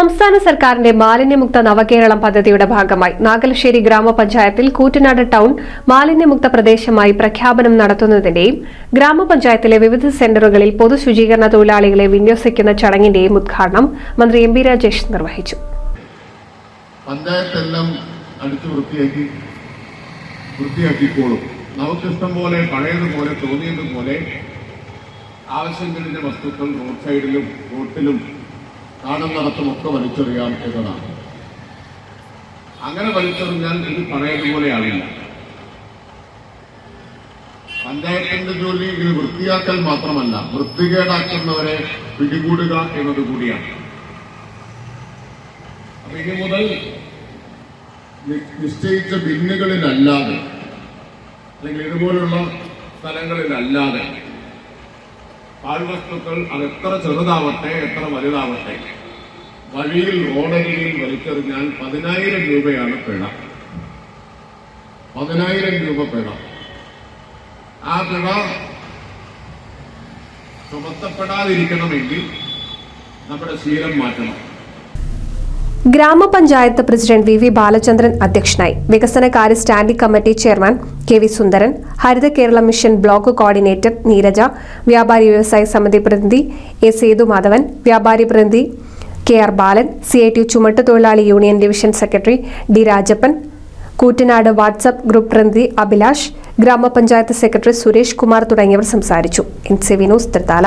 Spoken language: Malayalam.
സംസ്ഥാന സർക്കാരിന്റെ മാലിന്യമുക്ത നവകേരളം പദ്ധതിയുടെ ഭാഗമായി നാഗലശ്ശേരി ഗ്രാമപഞ്ചായത്തിൽ കൂറ്റനാട് ടൗൺ മാലിന്യമുക്ത പ്രദേശമായി പ്രഖ്യാപനം നടത്തുന്നതിന്റെയും ഗ്രാമപഞ്ചായത്തിലെ വിവിധ സെന്ററുകളിൽ പൊതുശുചീകരണ തൊഴിലാളികളെ വിന്യസിക്കുന്ന ചടങ്ങിന്റെയും ഉദ്ഘാടനം മന്ത്രി എം ബി രാജേഷ് നിർവഹിച്ചു. പഞ്ചായത്തെല്ലാം പോലെ വസ്തുക്കൾ റോഡ് സൈഡിലും റോട്ടിലും കാണുന്നിടത്തും ഒക്കെ വലിച്ചെറിയാം എന്നതാണ്. അങ്ങനെ വലിച്ചെറിഞ്ഞാൽ ഇത് പഴയതുപോലെ ആവില്ല പഞ്ചായത്തിന്റെ ജോലി ഇത് വൃത്തിയാക്കൽ മാത്രമല്ല വൃത്തികേടാക്കുന്നവരെ പിടികൂടുക എന്നത് കൂടിയാണ്. അപ്പൊ ഇനി മുതൽ നിശ്ചയിച്ച ബിന്നുകളിലല്ലാതെ അല്ലെങ്കിൽ ഇതുപോലുള്ള സ്ഥലങ്ങളിലല്ലാതെ പാഴ്വസ്തുക്കൾ അത് എത്ര ചെറുതാവട്ടെ എത്ര വലുതാവട്ടെ. വഴിയിൽ റോഡരികിൽ വലിച്ചെറിഞ്ഞാൽ പതിനായിരം രൂപയാണ് പിഴ. പതിനായിരം രൂപ പിഴ. ആ പിഴ ചുമത്തപ്പെടാതിരിക്കണമെങ്കിൽ നമ്മുടെ ശീലം മാറ്റണം. ഗ്രാമപഞ്ചായത്ത് പ്രസിഡന്റ് വി വി ബാലചന്ദ്രൻ അധ്യക്ഷനായി. വികസനകാര്യ standing committee chairman K V Sundaran Haritha Kerala mission block coordinator Neeraja വ്യാപാരി വ്യവസായ സമിതി പ്രതിനിധി എ സേതുമാധവൻ വ്യാപാരി പ്രതിനിധി K R Balan C I T ചുമട്ട് തൊഴിലാളി union division secretary D Rajappan Koottanad WhatsApp group പ്രതിനിധി അഭിലാഷ് ഗ്രാമപഞ്ചായത്ത് സെക്രട്ടറി സുരേഷ് കുമാർ തുടങ്ങിയവർ സംസാരിച്ചു. N C Vinos Thrithala